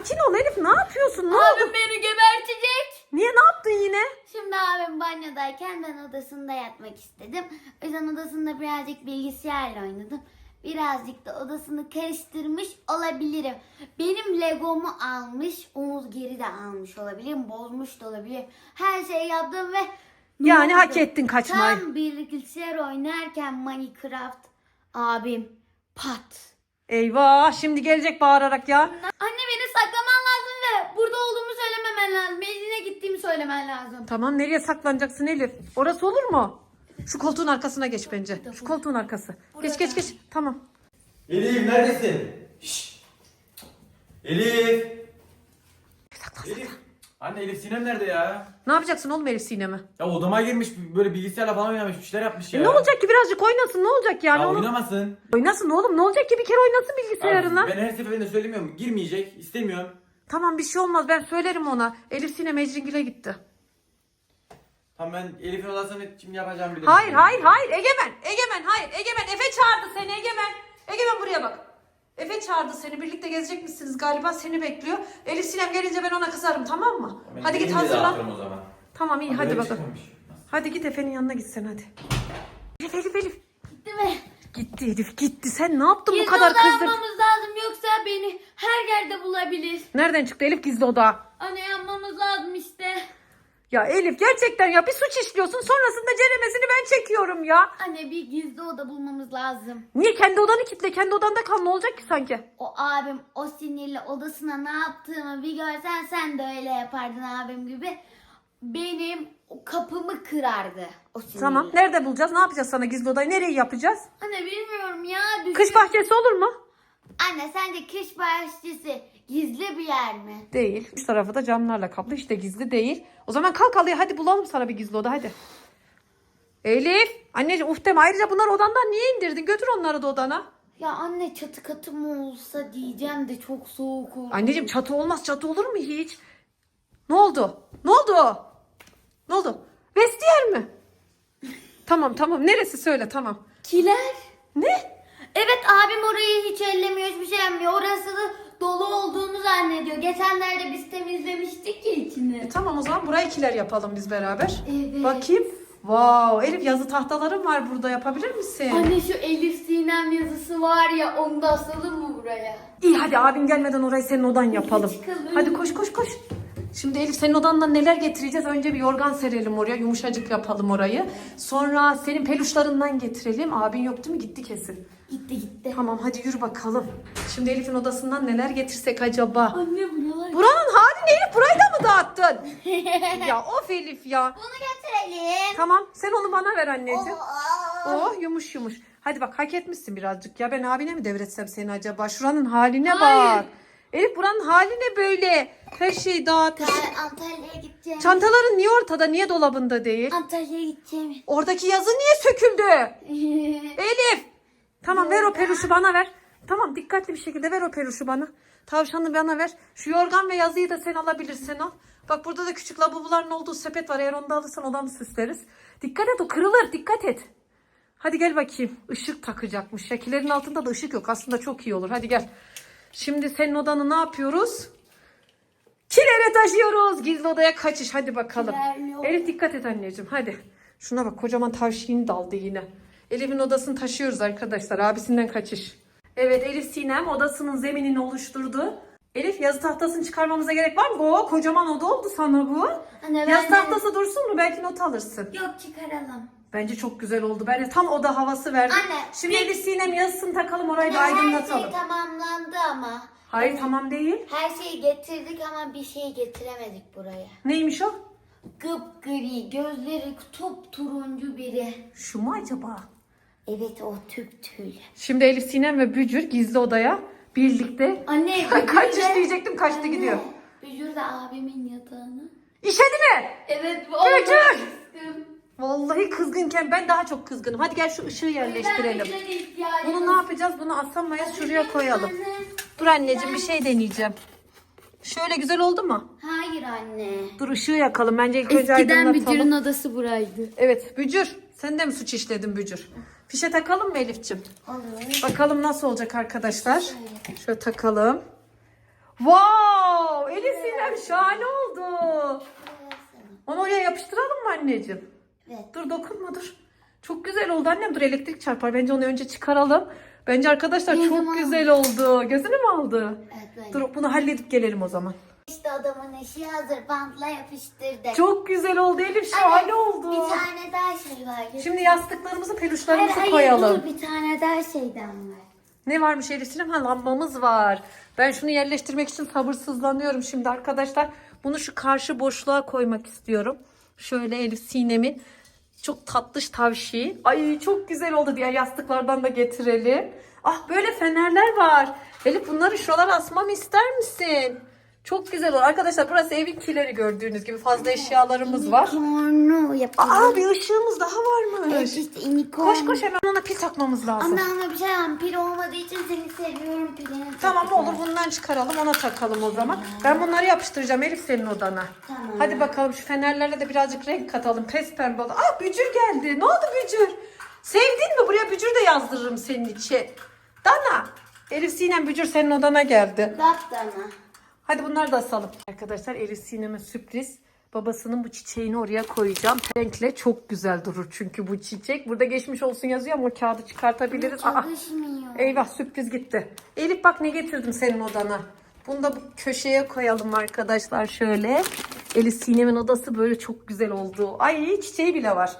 sakin ol Elif ne yapıyorsun? Ne Abim oldu? beni gebertecek. Niye ne yaptın yine? Şimdi abim banyodayken ben odasında yatmak istedim. O yüzden odasında birazcık bilgisayarla oynadım. Birazcık da odasını karıştırmış olabilirim. Benim legomu almış, omuz geri de almış olabilirim, bozmuş da olabilirim. Her şeyi yaptım ve Yani hak ettin kaçmayı. Tam bilgisayar oynarken Minecraft abim pat. Eyvah şimdi gelecek bağırarak ya. Anne beni saklaman lazım ve burada olduğumu söylememen lazım. Eline gittiğimi söylemen lazım. Tamam nereye saklanacaksın Elif? Orası olur mu? Şu koltuğun arkasına geç bence. Şu koltuğun arkası. Geç geç geç. Tamam. Elif neredesin? Şşt. Elif. Anne Elif Sinem nerede ya? Ne yapacaksın oğlum Elif sinemi? Ya odama girmiş böyle bilgisayarla falan oynamış bir şeyler yapmış ya. E, ne olacak ki birazcık oynasın ne olacak yani? Ya Onu- oynamasın. Oynasın oğlum ne olacak ki bir kere oynasın bilgisayarına. Ben her seferinde söylemiyorum. Girmeyecek. istemiyorum. Tamam bir şey olmaz ben söylerim ona. Elif Sinem Ecringil'e gitti. Tamam ben Elif'in odasını şimdi yapacağım bilirim. Hayır hayır hayır Egemen Egemen hayır Egemen Efe çağırdı seni Egemen. Egemen buraya bak. Efe çağırdı seni birlikte gezecek misiniz galiba seni bekliyor. Elif Sinem gelince ben ona kızarım tamam mı? Ben hadi git gelince hazırlan. o zaman. Tamam iyi hadi bakalım. çıkmamış. Hadi git Efe'nin yanına gitsen hadi. Elif Elif Elif. Gitti mi? Gitti Elif gitti. Sen ne yaptın bu Gizli kadar oda kızdırdın? yapmamız lazım yoksa beni her yerde bulabilir. Nereden çıktı Elif gizli oda? Anne yapmamız lazım işte. Ya Elif gerçekten ya bir suç işliyorsun sonrasında ceremesini ben çekiyorum ya. Anne bir gizli oda bulmamız lazım. Niye kendi odanı kitle kendi odanda kal ne olacak ki sanki? O abim o sinirli odasına ne yaptığımı bir görsen sen de öyle yapardın abim gibi. Benim o kapımı kırardı o sinirli. Tamam nerede bulacağız ne yapacağız sana gizli odayı nereye yapacağız? Anne bilmiyorum ya. Düşün. Kış bahçesi olur mu? Anne sence kış bahçesi gizli bir yer mi? Değil. Üç tarafı da camlarla kaplı işte gizli değil. O zaman kalk alayım hadi bulalım sana bir gizli oda hadi. Elif anneciğim uf deme ayrıca bunları odandan niye indirdin götür onları da odana. Ya anne çatı katı mı olsa diyeceğim de çok soğuk olur. Anneciğim çatı olmaz çatı olur mu hiç? Ne oldu? Ne oldu? Ne oldu? Vestiyer mi? tamam tamam neresi söyle tamam. Kiler. Ne? Evet abim orayı hiç ellemiyor hiçbir şey yapmıyor. Orası da dolu olduğunu zannediyor. Geçenlerde biz temizlemiştik ya içini. E, tamam o zaman burayı ikiler yapalım biz beraber. Evet. Bakayım. Wow Elif yazı tahtalarım var burada yapabilir misin? Anne şu Elif Sinem yazısı var ya onu da asalım mı buraya? İyi hadi abin gelmeden orayı senin odan yapalım. çıkalım. Hadi koş koş koş. Şimdi Elif senin odandan neler getireceğiz? Önce bir yorgan serelim oraya. Yumuşacık yapalım orayı. Sonra senin peluşlarından getirelim. Abin yok değil mi? Gitti kesin. Gitti gitti. Tamam hadi yürü bakalım. Şimdi Elif'in odasından neler getirsek acaba? Anne buralar. Buranın hali ne Elif? Burayı da mı dağıttın? ya of Elif ya. Bunu getirelim. Tamam sen onu bana ver anneciğim. Oo. Oh yumuş yumuş. Hadi bak hak etmişsin birazcık ya. Ben abine mi devretsem seni acaba? Şuranın haline Hayır. bak. Elif buranın hali ne böyle? Her şey dağıtmış. Ben Antalya'ya gideceğim. Çantaların niye ortada? Niye dolabında değil? Antalya'ya gideceğim. Oradaki yazı niye söküldü? Elif. Tamam ver o peluşu bana ver. Tamam dikkatli bir şekilde ver o peluşu bana. Tavşanı bana ver. Şu yorgan ve yazıyı da sen alabilirsin al. Bak burada da küçük lavaboların olduğu sepet var. Eğer onu da alırsan odamı süsleriz. Dikkat et o kırılır dikkat et. Hadi gel bakayım. Işık takacakmış. Şekillerin altında da ışık yok. Aslında çok iyi olur. Hadi gel. Şimdi senin odanı ne yapıyoruz? Kilere taşıyoruz. Gizli odaya kaçış. Hadi bakalım. Elif dikkat et anneciğim. Hadi. Şuna bak kocaman tavşin daldı yine. Elif'in odasını taşıyoruz arkadaşlar. Abisinden kaçış. Evet Elif Sinem odasının zeminini oluşturdu. Elif yazı tahtasını çıkarmamıza gerek var mı? Oo, kocaman oda oldu sana bu. Anne ben Yazı de- tahtası dursun mu? Belki not alırsın. Yok çıkaralım. Bence çok güzel oldu. Bence tam oda havası verdi. Anne, Şimdi bir- Elif Sinem yazısını takalım orayı da Her aydınlatalım. şey tamamlandı ama. Hayır tamam değil. Her şeyi getirdik ama bir şey getiremedik buraya. Neymiş o? Gıpgri, gözleri top turuncu biri. Şu mu acaba? Evet o tüp tül. Şimdi Elif Sinem ve Bücür gizli odaya birlikte Anne Kaç diyecektim, kaçtı Anne, gidiyor. Bücür de abimin yatağını. İşedi mi? Evet Bücür! Vallahi kızgınken ben daha çok kızgınım. Hadi gel şu ışığı yerleştirelim. Bunu ne yapacağız? Bunu asamayız şuraya koyalım. Dur anneciğim bir şey deneyeceğim. Şöyle güzel oldu mu? Hayır anne. Dur ışığı yakalım. Bence ilk önce Eskiden aydınlatalım. Bücür'ün odası buraydı. Evet Bücür. Sen de mi suç işledin Bücür? Fişe takalım mı Elif'ciğim? Olur. Bakalım nasıl olacak arkadaşlar. Şöyle takalım. Wow! Elif Sinem şahane oldu. Onu oraya yapıştıralım mı anneciğim? Evet. Dur dokunma dur. Çok güzel oldu annem. Dur elektrik çarpar. Bence onu önce çıkaralım. Bence arkadaşlar Gözüm çok aldı. güzel oldu. Gözünü mü aldı? Evet böyle. Dur bunu halledip gelelim o zaman. İşte adamın eşi hazır bantla yapıştırdık. Çok güzel oldu Elif. Şahane oldu. Bir tane daha şey var. Şimdi yastıklarımızı, Hayır, peluşlarımızı hayır, koyalım. dur, bir tane daha şeyden var. Ne varmış Elif Sinem? Ha lambamız var. Ben şunu yerleştirmek için sabırsızlanıyorum şimdi arkadaşlar. Bunu şu karşı boşluğa koymak istiyorum. Şöyle Elif Sinem'in çok tatlış tavşiyi. Ay çok güzel oldu diye yastıklardan da getirelim. Ah böyle fenerler var. Elif bunları şuralara asmamı ister misin? Çok güzel olur. Arkadaşlar burası evin kileri gördüğünüz gibi fazla eşyalarımız var. Unicorn'u yapalım. Aa bir ışığımız daha varmış. Evet işte unicorn. Koş koş hemen ona pil takmamız lazım. Ama ama bir şey var. Pil olmadığı için seni seviyorum pilini. Tamam takacağım. olur bundan çıkaralım ona takalım o zaman. Ben bunları yapıştıracağım Elif senin odana. Tamam. Hadi bakalım şu fenerlerle de birazcık renk katalım. Pes pembe oldu. Aa bücür geldi. Ne oldu bücür? Sevdin mi? Buraya bücür de yazdırırım senin için. Dana. Elif Sinem bücür senin odana geldi. Bak bana. Hadi bunları da asalım. Arkadaşlar Elif Sinem'e sürpriz. Babasının bu çiçeğini oraya koyacağım. Renkle çok güzel durur çünkü bu çiçek. Burada geçmiş olsun yazıyor ama o kağıdı çıkartabiliriz. Aa, Çalışmıyor. Eyvah sürpriz gitti. Elif bak ne getirdim senin odana. Bunu da bu köşeye koyalım arkadaşlar şöyle. Elif Sinem'in odası böyle çok güzel oldu. Ay çiçeği bile var.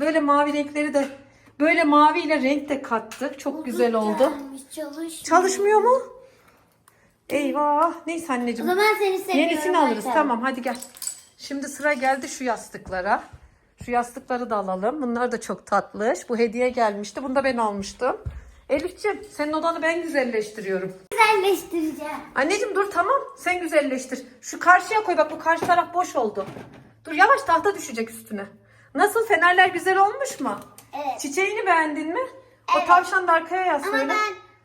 Böyle mavi renkleri de böyle maviyle renk de kattık. Çok güzel oldu. Gelmiş, çalışmıyor. Çalışmıyor mu? Eyvah. Neyse O anneciğim. zaman seni seviyorum. Yenisini alırız. hadi. Tamam hadi gel. Şimdi sıra geldi şu yastıklara. Şu yastıkları da alalım. Bunlar da çok tatlış. Bu hediye gelmişti. Bunu da ben almıştım. Elifciğim senin odanı ben güzelleştiriyorum. Güzelleştireceğim. Anneciğim dur tamam. Sen güzelleştir. Şu karşıya koy bak bu karşı taraf boş oldu. Dur yavaş tahta düşecek üstüne. Nasıl fenerler güzel olmuş mu? Evet. Çiçeğini beğendin mi? O Evet. tavşan da arkaya yaz Ama ben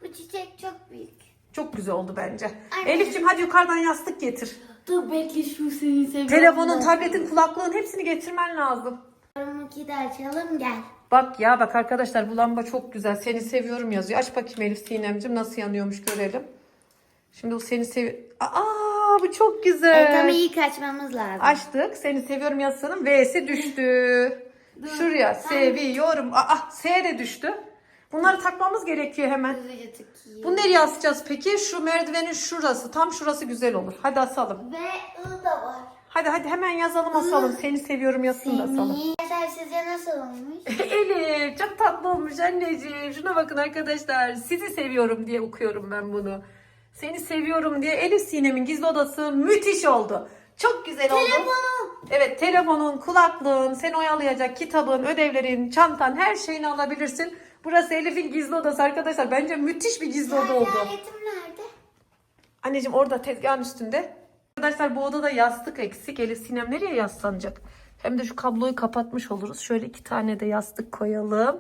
bu çiçek çok büyük. Çok güzel oldu bence. Elifciğim hadi yukarıdan yastık getir. Dur bekle şu seni seviyorum. Telefonun, tabletin, kulaklığın hepsini getirmen lazım. Telefonumu de açalım gel. Bak ya bak arkadaşlar bu lamba çok güzel. Seni seviyorum yazıyor. Aç bakayım Elif Sinemcim nasıl yanıyormuş görelim. Şimdi bu seni sev... Aa bu çok güzel. Evet ama iyi kaçmamız lazım. Açtık. Seni seviyorum yazısının V'si düştü. Şuraya seviyorum. Aa S de düştü. Bunları takmamız gerekiyor hemen. Hızlıca tıkayım. Bunu nereye asacağız peki? Şu merdivenin şurası. Tam şurası güzel olur. Hadi asalım. Ve I da var. Hadi hadi hemen yazalım asalım. Seni seviyorum yazsın da asalım. Mesela sizce nasıl olmuş? Elif çok tatlı olmuş anneciğim. Şuna bakın arkadaşlar. Sizi seviyorum diye okuyorum ben bunu. Seni seviyorum diye Elif Sinem'in gizli odası müthiş oldu. Çok güzel oldu. Telefonu. Evet telefonun, kulaklığın, seni oyalayacak kitabın, ödevlerin, çantan her şeyini alabilirsin. Burası Elif'in gizli odası arkadaşlar. Bence müthiş bir gizli oda oldu. Hayaletim nerede? Anneciğim orada tezgahın üstünde. Arkadaşlar bu odada yastık eksik. Elif Sinem nereye yaslanacak? Hem de şu kabloyu kapatmış oluruz. Şöyle iki tane de yastık koyalım.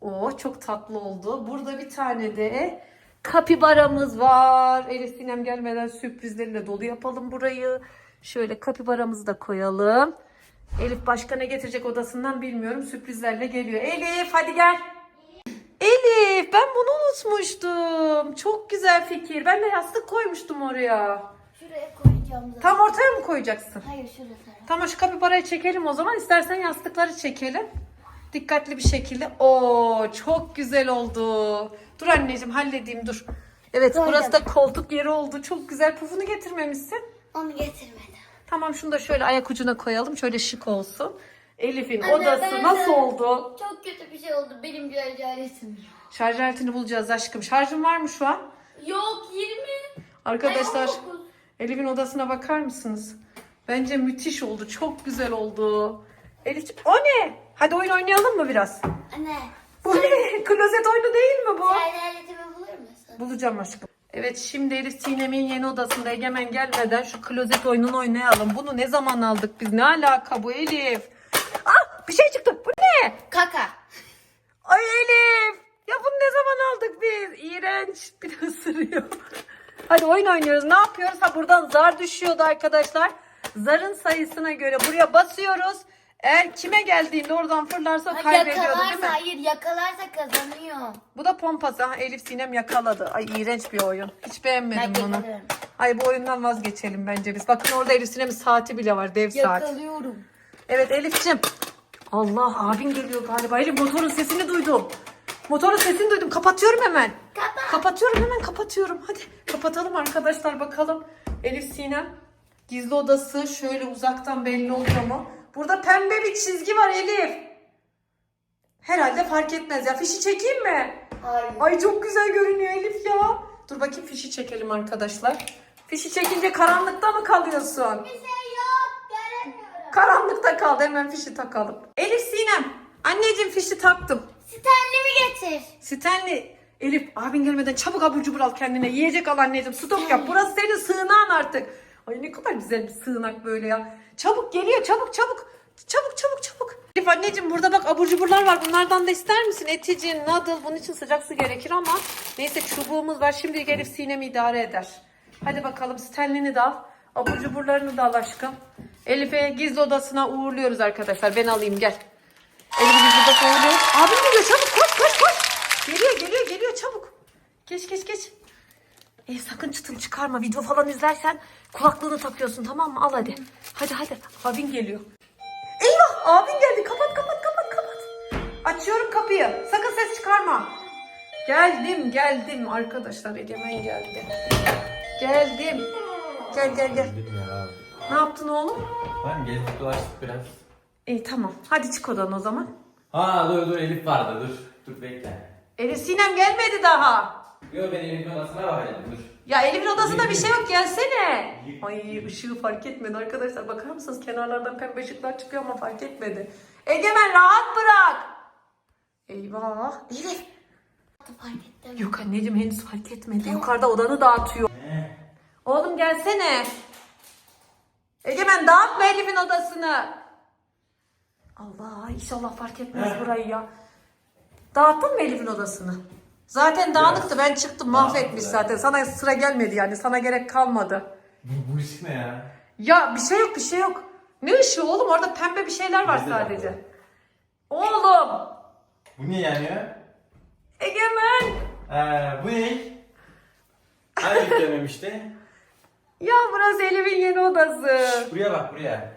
Oo çok tatlı oldu. Burada bir tane de kapibaramız var. Elif Sinem gelmeden sürprizlerle dolu yapalım burayı. Şöyle kapibaramızı da koyalım. Elif başka ne getirecek odasından bilmiyorum. Sürprizlerle geliyor. Elif hadi gel. Elif ben bunu unutmuştum. Çok güzel fikir. Ben de yastık koymuştum oraya. Şuraya koyacağım zaten. Tam ortaya mı koyacaksın? Hayır şurası. Tamam şu kapibarayı çekelim o zaman. İstersen yastıkları çekelim. Dikkatli bir şekilde. Oo çok güzel oldu. Dur anneciğim halledeyim dur. Evet Koydum. burası da koltuk yeri oldu. Çok güzel pufunu getirmemişsin. Onu getirmedim. Tamam şunu da şöyle ayak ucuna koyalım. Şöyle şık olsun. Elif'in Anne, odası ben nasıl oldu? Çok kötü bir şey oldu. Benim bir yok. Şarj aletini bulacağız aşkım. Şarjın var mı şu an? Yok 20. Arkadaşlar Ay. Elif'in odasına bakar mısınız? Bence müthiş oldu. Çok güzel oldu. Elif o ne? Hadi oyun oynayalım mı biraz? Anne. Bu ne? Klozet oyunu değil mi bu? Şarj aletimi bulur musun? Bulacağım aşkım. Evet şimdi Elif Sinem'in yeni odasında Egemen gelmeden şu klozet oyununu oynayalım. Bunu ne zaman aldık biz? Ne alaka bu Elif? Ah bir şey çıktı. Bu ne? Kaka. Ay Elif. Ya bunu ne zaman aldık biz? İğrenç. Bir de ısırıyor. Hadi oyun oynuyoruz. Ne yapıyoruz? Ha buradan zar düşüyordu arkadaşlar. Zarın sayısına göre buraya basıyoruz. Eğer kime geldiğinde oradan fırlarsa o kaybediyordu değil Yakalarsa mi? hayır yakalarsa kazanıyor. Bu da pompası. Ha, Elif Sinem yakaladı. Ay iğrenç bir oyun. Hiç beğenmedim Ben bunu. Ay bu oyundan vazgeçelim bence biz. Bakın orada Elif Sinem'in saati bile var. Dev saat. Yakalıyorum. Evet Elif'ciğim. Allah abin geliyor galiba. Elif motorun sesini duydum. Motorun sesini duydum. Kapatıyorum hemen. Kapat. Kapatıyorum hemen kapatıyorum. Hadi kapatalım arkadaşlar bakalım. Elif Sinem. Gizli odası şöyle uzaktan belli oluyor mu? Burada pembe bir çizgi var Elif. Herhalde fark etmez ya. Fişi çekeyim mi? Hayır. Ay çok güzel görünüyor Elif ya. Dur bakayım fişi çekelim arkadaşlar. Fişi çekince karanlıkta mı kalıyorsun? Bir şey yok. Göremiyorum. Karanlıkta kaldı. Hemen fişi takalım. Elif Sinem. Anneciğim fişi taktım. Stanley'mi getir. Stanley. Elif abin gelmeden çabuk abur cubur al kendine. Yiyecek al anneciğim. Stok yap. Burası senin sığınağın artık. Ay ne kadar güzel bir sığınak böyle ya. Çabuk geliyor çabuk çabuk. Çabuk çabuk çabuk. Elif anneciğim burada bak abur cuburlar var. Bunlardan da ister misin? Etici, noodle. Bunun için sıcak su gerekir ama neyse çubuğumuz var. Şimdi gelip sinemi idare eder. Hadi bakalım Stanley'ni de al. Abur cuburlarını da al aşkım. Elif'e gizli odasına uğurluyoruz arkadaşlar. Ben alayım gel. Gizli odasına uğurluyoruz. Abim geliyor çabuk koş koş koş. Geliyor geliyor geliyor çabuk. Geç geç geç. E, sakın çıtını çıkarma. Video falan izlersen kulaklığını takıyorsun tamam mı? Al hadi. Hadi hadi. Abin geliyor. Eyvah abin geldi. Kapat kapat kapat kapat. Açıyorum kapıyı. Sakın ses çıkarma. Geldim geldim arkadaşlar. Egemen geldi. Geldim. Gel gel gel. Ne yaptın oğlum? Tamam gezdik dolaştık biraz. İyi tamam. Hadi çık odan o zaman. Ha dur dur Elif vardı dur. Dur bekle. Elif Sinem gelmedi daha. Yo ben Elif'in odasına bakacağım dur. Ya Elif'in odasında bir şey yok gelsene. Ay ışığı fark etmedi arkadaşlar. Bakar mısınız kenarlardan pembe ışıklar çıkıyor ama fark etmedi. Egemen rahat bırak. Eyvah. Elif. Fark ettim. Yok anneciğim henüz fark etmedi. Yukarıda odanı dağıtıyor. Oğlum gelsene. Egemen dağıtma Elif'in odasını. Allah inşallah fark etmez burayı ya. Dağıttın mı Elif'in odasını? Zaten dağınıktı ben çıktım mahvetmiş zaten. Sana sıra gelmedi yani sana gerek kalmadı. Bu, bu ışık ne ya? Ya bir şey yok bir şey yok. Ne ışığı oğlum orada pembe bir şeyler var Bizde de sadece. var. Oğlum. Bu niye yanıyor? Egemen. Ee, bu ne? Hani yüklememişti? Ya burası Elif'in yeni odası. Buraya bak buraya.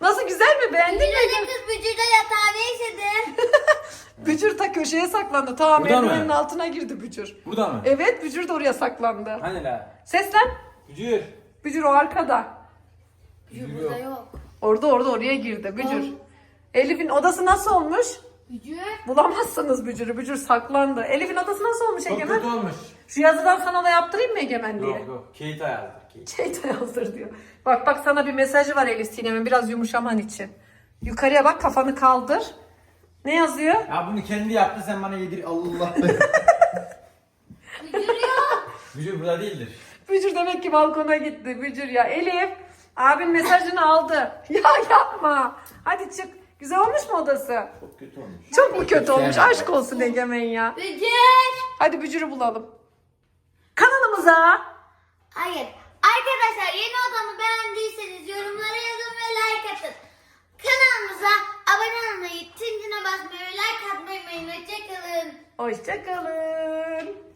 Nasıl güzel mi beğendin mi? Bücürde kız bücürde yatağına işedi. Bücür ta köşeye saklandı. Tamam Burada mı? eldivenin altına girdi Bücür. Burada mı? Evet Bücür de oraya saklandı. Hani la? Seslen. Bücür. Bücür o arkada. Bücür burada yok. Orada orada oraya girdi Bücür. Elif'in odası nasıl olmuş? Bücür. Bulamazsınız Bücür'ü. Bücür saklandı. Elif'in odası nasıl olmuş Çok Egemen? kötü olmuş. Şu yazıdan sana da yaptırayım mı Egemen diye? Yok yok. Kate ayarladı. Şey de yazdır diyor. Bak bak sana bir mesajı var Elif Sinem'in biraz yumuşaman için. Yukarıya bak kafanı kaldır. Ne yazıyor? Ya bunu kendi yaptı sen bana yedir. Allah. Bücür burada değildir. Bücür demek ki balkona gitti. Bücür ya. Elif abin mesajını aldı. Ya yapma. Hadi çık. Güzel olmuş mu odası? Çok kötü olmuş. Çok mu kötü olmuş? Aşk olsun Egemen ya. Bücür. Hadi Bücür'ü bulalım. Kanalımıza Hayır. Arkadaşlar yeni odamı beğendiyseniz yorumlara yazın ve like atın. Kanalımıza abone olmayı, zincirine basmayı ve like atmayı unutmayın. Hoşçakalın. hoşçakalın.